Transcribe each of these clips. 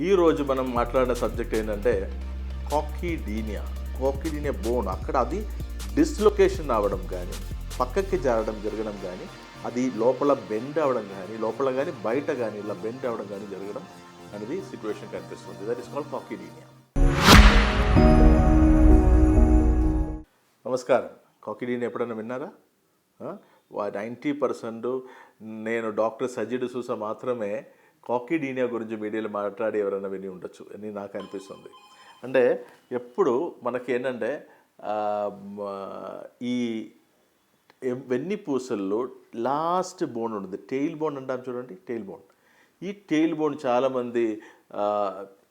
ఈరోజు మనం మాట్లాడిన సబ్జెక్ట్ ఏంటంటే కాకిడీనియా. కాకిడీనియా బోన్. అక్కడ అది డిస్లొకేషన్ అవ్వడం కానీ పక్కకి జారడం జరగడం కానీ అది లోపల బెండ్ అవ్వడం కానీ లోపల కానీ బయట కానీ ఇలా బెండ్ అవ్వడం కానీ జరగడం అనేది సిచ్యువేషన్ కనిపిస్తుంది. That is called coccydynia. నమస్కారం. కాకిడీని ఎప్పుడైనా విన్నారా? నైంటీ పర్సెంట్ నేను డాక్టర్ సజిడ్ సూస మాత్రమే కాకిడీనియా గురించి మీడియాలో మాట్లాడి ఎవరైనా విని ఉండొచ్చు అని నాకు అనిపిస్తుంది. అంటే ఎప్పుడు మనకి ఏంటంటే ఈ వెన్ని పూసల్లో లాస్ట్ బోన్ ఉంటుంది. టెయిల్ బోన్ అంటాం చూడండి టెయిల్ బోన్. ఈ టెయిల్ బోన్ చాలామంది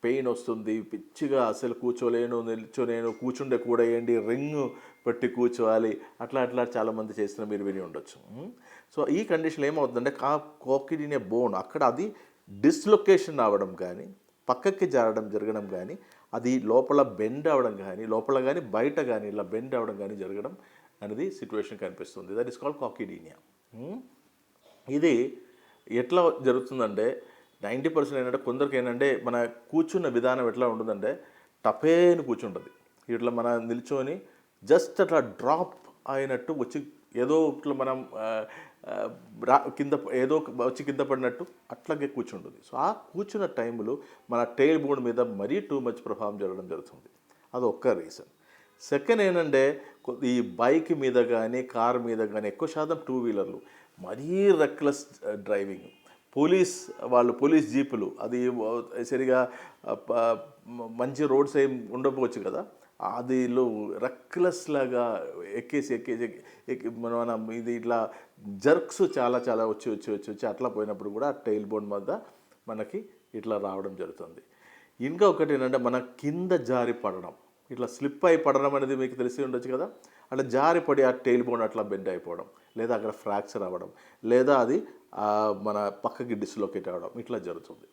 పెయిన్ వస్తుంది పిచ్చిగా అసలు కూర్చోలేను నిల్చోలేను కూర్చుండే కూడా ఏంటి రింగ్ పెట్టి కూర్చోవాలి అట్లా అట్లా చాలామంది చేసిన మీరు విని ఉండొచ్చు. సో ఈ కండిషన్ ఏమవుతుందంటే కా కోకిడినే బోన్ అక్కడ అది డిస్లొకేషన్ అవ్వడం కానీ పక్కకి జారడం జరగడం కానీ అది లోపల బెండ్ అవ్వడం కానీ లోపల కానీ బయట కానీ ఇలా బెండ్ అవ్వడం కానీ జరగడం అనేది సిచ్యువేషన్ కనిపిస్తుంది. దట్ ఈస్ కాల్డ్ కాకిడీనియా ఇది ఎట్లా జరుగుతుందంటే నైంటీ పర్సెంట్ ఏంటంటే కొందరికి ఏంటంటే మన కూర్చున్న విధానం ఎట్లా ఉంటుందంటే టపేని కూర్చుంటుంది. ఇట్లా మన నిల్చొని జస్ట్ అట్లా డ్రాప్ అయినట్టు వచ్చి ఏదో ఇట్లా మనం కింద ఏదో వచ్చి కింద పడినట్టు అట్లాగే కూర్చుంటుంది. సో ఆ కూర్చున్న టైంలో మన టైల్ బోన్ మీద మరీ టూ మచ్ ప్రభావం జరగడం జరుగుతుంది. అది ఒక్క రీజన్. సెకండ్ ఏంటంటే ఈ బైక్ మీద కానీ కార్ మీద కానీ ఎక్కువ శాతం టూ వీలర్లు మరీ రెక్లెస్ డ్రైవింగ్ పోలీస్ వాళ్ళు పోలీస్ జీపులు అది సరిగా మంచి రోడ్స్ ఏం ఉండకపోవచ్చు కదా. అదిలో రెక్లెస్ లాగా ఎక్కేసి ఎక్కేసి ఎక్కి మన- మనం ఇది ఇట్లా జర్క్స్ చాలా చాలా వచ్చి వచ్చి వచ్చి వచ్చి అట్లా పోయినప్పుడు కూడా టైల్ బోన్ మధ్య మనకి ఇట్లా రావడం జరుగుతుంది. ఇంకా ఒకటి ఏంటంటే మన కింద జారి పడడం. ఇట్లా స్లిప్ అయి పడడం అనేది మీకు తెలిసి ఉండొచ్చు కదా? అట్లా జారి పడి ఆ టైల్ బోన్ అట్లా బెండ్ అయిపోవడం లేదా అక్కడ ఫ్రాక్చర్ అవ్వడం లేదా అది మన పక్కకి డిస్లోకేట్ అవ్వడం ఇట్లా జరుగుతుంది.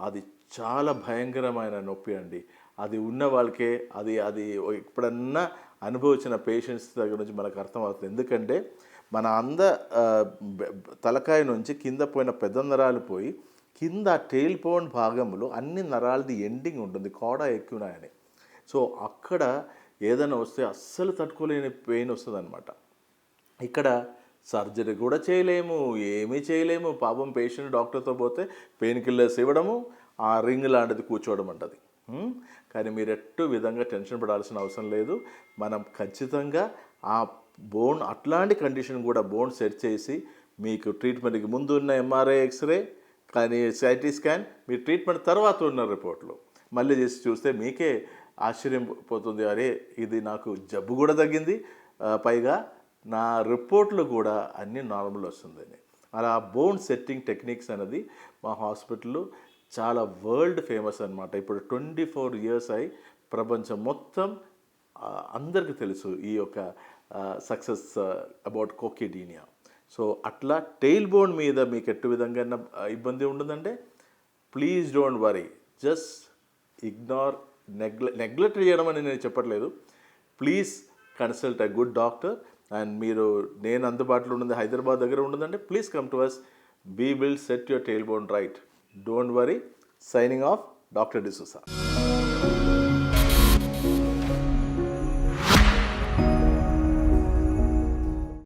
అది చాలా భయంకరమైన నొప్పి అండి. అది ఉన్న వాళ్ళకే అది అది ఎప్పుడన్నా అనుభవించిన పేషెంట్స్ దగ్గర నుంచి మనకు అర్థమవుతుంది. ఎందుకంటే మన అంద తలకాయ నుంచి కింద పోయిన పెద్ద నరాలు పోయి కింద టెయిల్ బోన్ భాగంలో అన్ని నరాలది ఎండింగ్ ఉంటుంది కోడ ఎక్కువనాయని సో అక్కడ ఏదైనా వస్తే అస్సలు తట్టుకోలేని పెయిన్ వస్తుంది అనమాట ఇక్కడ సర్జరీ కూడా చేయలేము ఏమీ చేయలేము. పాపం పేషెంట్ డాక్టర్తో పోతే పెయిన్ కిల్లర్స్ ఇవ్వడము ఆ రింగ్ లాంటిది కూర్చోవడం అంటది. కానీ మీరు ఎట్టు విధంగా టెన్షన్ పడాల్సిన అవసరం లేదు. మనం ఖచ్చితంగా ఆ బోన్ అట్లాంటి కండిషన్ కూడా బోన్ సెట్ చేసి మీకు ట్రీట్మెంట్కి ముందు ఉన్న ఎంఆర్ఐ ఎక్స్రే కానీ సిటీ స్కాన్ మీ ట్రీట్మెంట్ తర్వాత ఉన్న రిపోర్ట్లు. మళ్ళీ చేసి చూస్తే మీకే ఆశ్చర్యం పోతుంది. అరే ఇది నాకు జబ్బు కూడా తగ్గింది. పైగా నా రిపోర్ట్లు కూడా అన్నీ నార్మల్ వస్తుందని. అలా బోన్ సెట్టింగ్ టెక్నిక్స్ అనేది మా హాస్పిటల్లో చాలా వరల్డ్ ఫేమస్ అనమాట ఇప్పుడు ట్వంటీ ఫోర్ ఇయర్స్ అయి ప్రపంచం మొత్తం అందరికీ తెలుసు ఈ యొక్క సక్సెస్ అబౌట్ కోకిడీనియా సో అట్లా టెయిల్ బోన్ మీద మీకు ఎట్టు విధంగా ఇబ్బంది ఉంటుందంటే please don't worry. Just ignore నెగ్లె neglect చేయడం అని నేను చెప్పట్లేదు. Please consult a good doctor. And మీరు నేను అందుబాటులో ఉన్నది హైదరాబాద్ దగ్గర ఉండదంటే please come to us we will set your tail bone right Don't worry. Signing off, Dr. D'Souza.